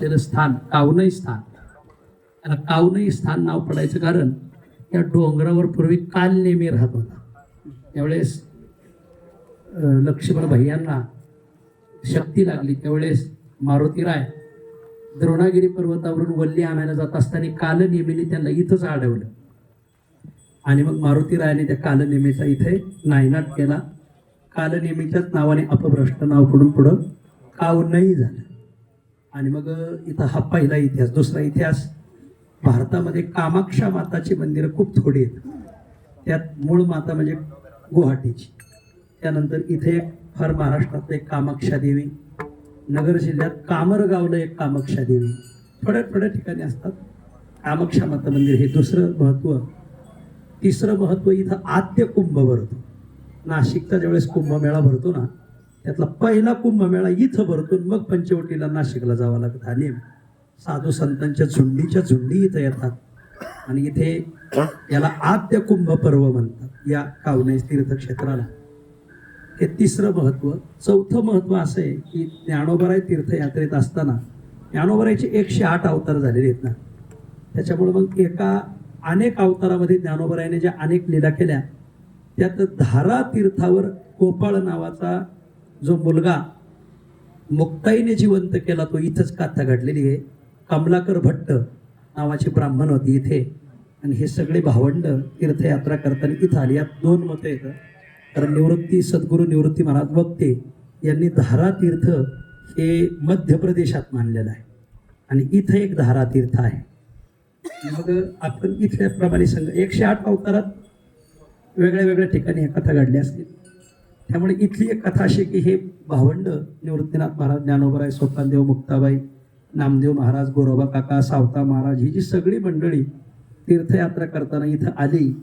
त्याचं स्थान कावनई स्थान. त्याला कावनई स्थान नाव पडायचं कारण या डोंगरावर पूर्वी काल नेहमी राहत होता. त्यावेळेस लक्ष्मण भैयांना शक्ती लागली. त्यावेळेस मारुती राय द्रोणागिरी पर्वतावरून वल्ली आणायला जात असताना कालनेमीने त्यांना इथंच अडवलं आणि मग मारुती रायाने त्या कालनेमीचा इथे नायनाट केला. कालनेमीच्याच नावाने अपभ्रष्ट नाव पडून पुढं कावनही झालं. आणि मग इथं हा पहिला इतिहास दुसरा इतिहास. भारतामध्ये कामाक्षा माताची मंदिरं खूप थोडी आहेत. त्यात मूळ माता म्हणजे गुवाहाटीची. त्यानंतर इथे एक फार महाराष्ट्रातलं एक कामाक्षा देवी. नगर जिल्ह्यात कामरगावला एक कामाक्षा देवी. थोड्या थोड्या ठिकाणी असतात. कामाक्षा माता मंदिर हे दुसरं महत्त्व तिसरं महत्त्व इथं आद्य कुंभ भरतो नाशिकचा ज्यावेळेस कुंभमेळा भरतो ना त्यातला पहिला कुंभमेळा इथं भरतो मग पंचवटीला नाशिकला जावं लागतं. आणि साधू संतांच्या झुंडीच्या झुंडी इथं येतात. आणि इथे याला आद्य कुंभ पर्व म्हणतात या कावने तीर्थक्षेत्राला. हे तिसरं महत्त्व चौथं महत्त्व असं आहे की ज्ञानोबराय तीर्थयात्रेत असताना ज्ञानोबरायचे एकशे आठ अवतार झालेले आहेत ना. त्याच्यामुळे मग एका अनेक अवतारामध्ये ज्ञानोबरायने ज्या अनेक लीला केल्या त्यात धारा तीर्थावर गोपाळ नावाचा जो मुलगा मुक्ताईने जिवंत केला तो इथंच कथा घडलेली आहे. कमलाकर भट्ट नावाची ब्राह्मण होती इथे. आणि हे सगळे भावंड तीर्थयात्रा करताना इथं आली. यात दोन मतं येतं कारण निवृत्ती सद्गुरू निवृत्ती महाराज वक्ते यांनी धारा तीर्थ हे मध्य प्रदेशात मानलेलं आहे. आणि इथं एक धारा तीर्थ आहे. मग आपण इथल्याप्रमाणे सांग एकशे आठ अवतारात वेगळ्या वेगळ्या ठिकाणी ह्या कथा घडल्या असतील. त्यामुळे इथली एक कथा अशी की हे भावंड निवृत्तीनाथ महाराज ज्ञानोबराय स्वप्नदेव मुक्ताबाई नामदेव महाराज गोरोबा काका सावता महाराज ही जी सगळी मंडळी तीर्थयात्रा करताना इथं आली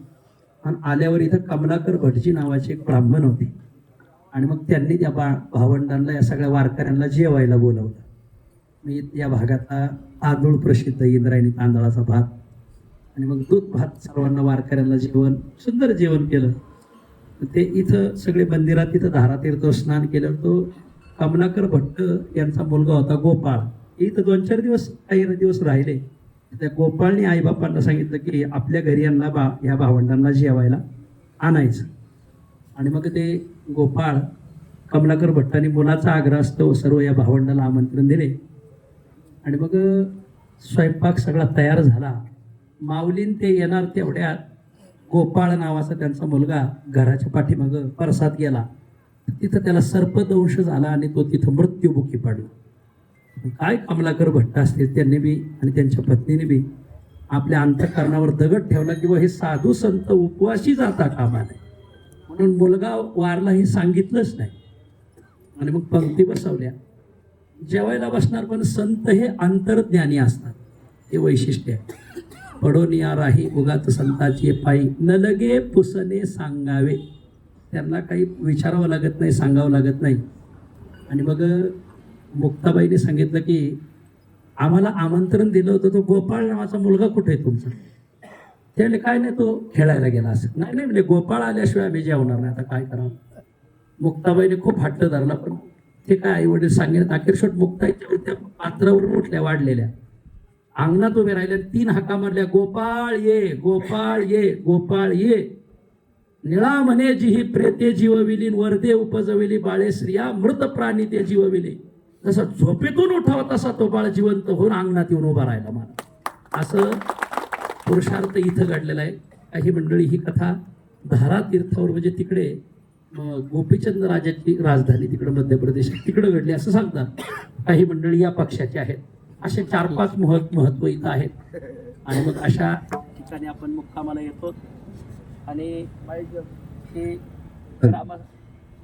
आणि आल्यावर इथं कमलाकर भटजी नावाचे एक ब्राह्मण होते. आणि मग त्यांनी त्या बा भावंडांना या सगळ्या वारकऱ्यांना जेवायला बोलवलं. मी या भागातला तांदूळ प्रसिद्ध इंद्रायणी तांदळाचा भात. आणि मग दूध भात सर्वांना वारकऱ्यांना जेवण सुंदर जेवण केलं. ते इथं सगळे मंदिरात तिथं धारातीर्थ स्नान केलं तो कमलाकर भट्ट यांचा मुलगा होता गोपाळ. इथं दोन चार दिवस काही दिवस राहिले. त्या गोपाळने आईबापांना सांगितलं की आपल्या घरी यांना बा ह्या भावंडांना जेवायला आणायचं. आणि मग ते गोपाळ कमलाकर भट्टांनी मुलाचा आग्रह असतो सर्व या भावंडाला आमंत्रण दिले. आणि मग स्वयंपाक सगळा तयार झाला. माऊलीन ते येणार तेवढ्यात गोपाळ नावाचा त्यांचा मुलगा घराच्या पाठीमागं परसात गेला. तिथं त्याला सर्पदंश झाला आणि तो तिथं मृत्यूमुखी पडला. काय कमलाकर भट्ट असतील त्यांनी बी आणि त्यांच्या पत्नीने बी आपल्या अंतकरणावर दगड ठेवला किंवा हे साधू संत उपवासी जाता कामा नये म्हणून मुलगा वारला हे सांगितलंच नाही. आणि मग पंक्ती बसवल्या. जेवायला बसणार पण संत हे अंतर्ज्ञानी असतात. हे वैशिष्ट्य आहे. पडोनिया राही उगात संताची पायी न लगे पुसणे सांगावे. त्यांना काही विचारावं लागत नाही सांगावं लागत नाही. आणि मग मुक्ताबाईने सांगितलं की आम्हाला आमंत्रण दिलं होतं तो गोपाळ नावाचा मुलगा कुठे आहे तुमचा? त्याने काय नाही तो खेळायला गेला असं नाही नाही म्हणजे गोपाळ आल्याशिवाय आम्ही जेवणार नाही. आता काय करावं? मुक्ताबाईने खूप हट्ट धरला पण ते काय आई वडील सांगेल अखेर शेवट मुक्ताईच्या त्या पात्रावरून उठल्या वाढलेल्या. अंगणात उभे राहिले तीन हाका मारल्या गोपाळ ये गोपाळ ये गोपाळ ये. निळा म्हणे जी ही प्रेते जीवविली वर्दे उपजविली बाळे स्त्रिया मृत प्राणी ते जीवविली. जसं झोपेतून उठावा तसा तो बाळ जिवंत होऊन अंगणात येऊन उभा राहिला मला असं पुरुषार्थ इथं घडलेला आहे. काही मंडळी ही कथा धारा तीर्थावर म्हणजे तिकडे गोपीचंद राजाची राजधानी तिकडे मध्य प्रदेशात तिकडे घडली असं सांगतात. काही मंडळी या पक्षाचे आहेत. असे चार पाच महत् महत्त्व इथं आहेत. आणि मग अशा ठिकाणी आपण मुक्कामाला येतो. आणि हे. ग्राम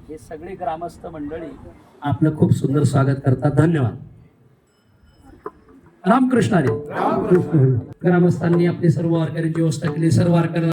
हे सगळे ग्रामस्थ मंडळी आपलं खूप सुंदर स्वागत करतात. धन्यवाद. रामकृष्ण हरी. ग्रामस्थांनी आपली सर्व वारकऱ्यांची व्यवस्था केली सर्व वारकऱ्यांना